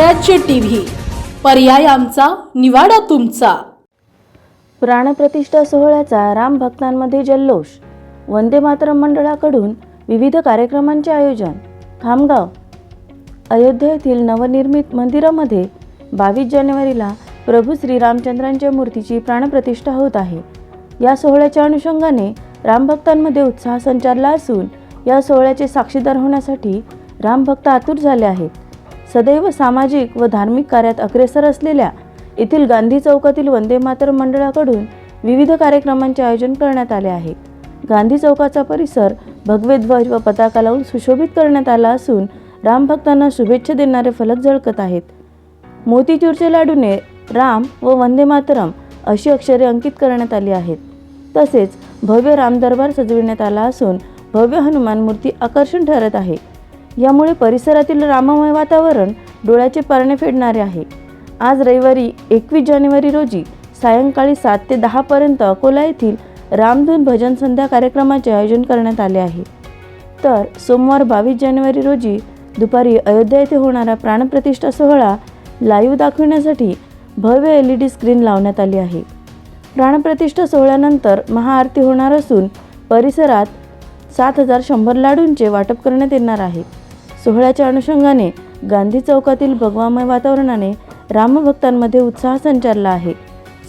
स्वराज्य टीव्ही. पर्याय आमचा निवाडा तुमचा. प्राणप्रतिष्ठा सोहळ्याचा राम भक्तांमध्ये जल्लोष. वंदे मातरम मंडळाकडून विविध कार्यक्रमांचे आयोजन. खामगाव. अयोध्या येथील नवनिर्मित मंदिरामध्ये बावीस जानेवारीला प्रभू श्रीरामचंद्रांच्या मूर्तीची प्राणप्रतिष्ठा होत आहे. या सोहळ्याच्या अनुषंगाने रामभक्तांमध्ये उत्साह संचारला असून या सोहळ्याचे साक्षीदार होण्यासाठी रामभक्त आतुर झाले आहेत. सदैव सामाजिक व धार्मिक कार्यात अग्रेसर असलेल्या येथील गांधी चौकातील वंदे मातर मंडळाकडून विविध कार्यक्रमांचे आयोजन करण्यात आले आहे. गांधी चौकाचा परिसर भगवे ध्वज व पताका लावून सुशोभित करण्यात आला असून रामभक्तांना शुभेच्छा देणारे फलक झळकत आहेत. मोतीचूरचे लाडूने राम व वंदे मातरम अशी अक्षरे अंकित करण्यात आली आहेत. तसेच भव्य राम दरबार सजविण्यात आला असून भव्य हनुमान मूर्ती आकर्षण ठरत आहे. यामुळे परिसरातील राममय वातावरण डोळ्याचे पारणे फेडणारे आहे. आज रविवारी एकवीस जानेवारी रोजी सायंकाळी सात ते दहापर्यंत अकोला येथील रामधून भजन संध्या कार्यक्रमाचे आयोजन करण्यात आले आहे. तर सोमवार बावीस जानेवारी रोजी दुपारी अयोध्या येथे होणारा प्राणप्रतिष्ठा सोहळा लाईव्ह दाखविण्यासाठी भव्य एल ई डी स्क्रीन लावण्यात आली आहे. प्राणप्रतिष्ठा सोहळ्यानंतर महाआरती होणार असून परिसरात सात हजार शंभर लाडूंचे वाटप करण्यात येणार आहे. सोहळ्याच्या अनुषंगाने गांधी चौकातील भगवामय वातावरणाने रामभक्तांमध्ये उत्साह संचारला आहे.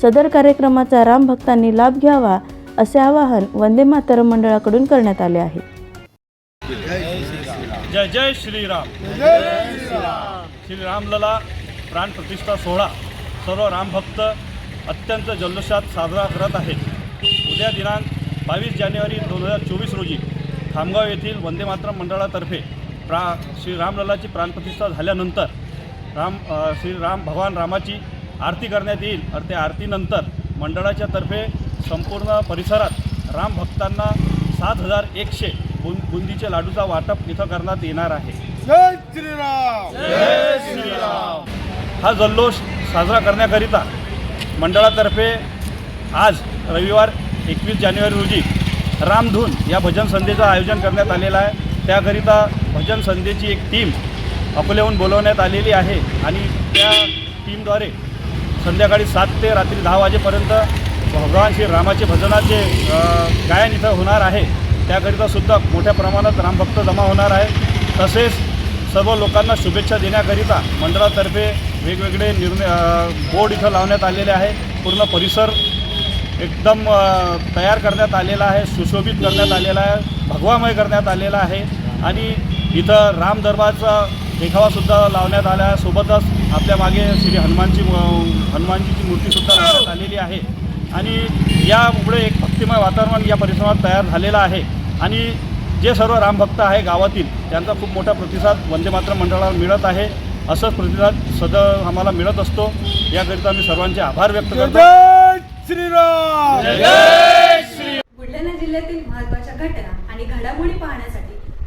सदर कार्यक्रमाचा रामभक्तांनी लाभ घ्यावा असे आवाहन वंदे मातरम मंडळाकडून करण्यात आले आहे. जय जय श्रीराम. श्रीरामलला प्राण प्रतिष्ठा सोहळा. सर्व रामभक्त अत्यंत जल्लोषात साजरा करत आहेत. उद्या दिनांक बावीस जानेवारी दोन हजार चोवीस रोजी खामगाव येथील वंदे मातरम मंडळातर्फे प्रा श्री रामललाची प्राणप्रतिष्ठा झाल्यानंतर राम श्री राम भगवान रामाची आरती करण्यात येईल. आणि त्या आरतीनंतर मंडळाच्या तर्फे संपूर्ण परिसरात रामभक्तांना सात हजार एकशे बुं बुंदीचे लाडूचा वाटप इथं करण्यात येणार आहे. जय श्रीराम! हा जल्लोष साजरा करण्याकरिता मंडळातर्फे आज रविवार एकवीस जानेवारी रोजी रामधून या भजन संध्येचं आयोजन करण्यात आलेलं आहे. त्याकरिता भजन संध्येची एक टीम अकोल्याहून बोलवण्यात आलेली आहे. आणि त्या टीमद्वारे संध्याकाळी सात ते रात्री दहा वाजेपर्यंत भगवान श्री रामाचे भजनाचे गायन इथं होणार आहे. त्याकरिता सुद्धा मोठ्या प्रमाणात रामभक्त जमा होणार आहे. तसेच सर्व लोकांना शुभेच्छा देण्याकरिता मंडळातर्फे वेगवेगळे निर्णय बोर्ड इथं लावण्यात आलेले आहे. पूर्ण परिसर एकदम तयार करण्यात आलेला आहे सुशोभित करण्यात आलेला आहे भगवामय करण्यात आलेला आहे. आणि इथं राम दरबारचा देखावासुद्धा लावण्यात आला आहे. सोबतच आपल्या मागे श्री हनुमानची हनुमानजीची मूर्तीसुद्धा लावण्यात आलेली आहे. आणि यामुळे एक भक्तिमय वातावरण या परिसरात तयार झालेलं आहे. आणि जे सर्व रामभक्त आहे गावातील त्यांचा खूप मोठा प्रतिसाद वंदे मातरम मंडळाला मिळत आहे. असंच प्रतिसाद सदैव आम्हाला मिळत असतो. याकरिता मी सर्वांचे आभार व्यक्त करतो. जय श्रीराम! बुलढाणा जिल्ह्यातील महत्त्वाच्या घटना आणि घडामोडी पाहण्यासाठी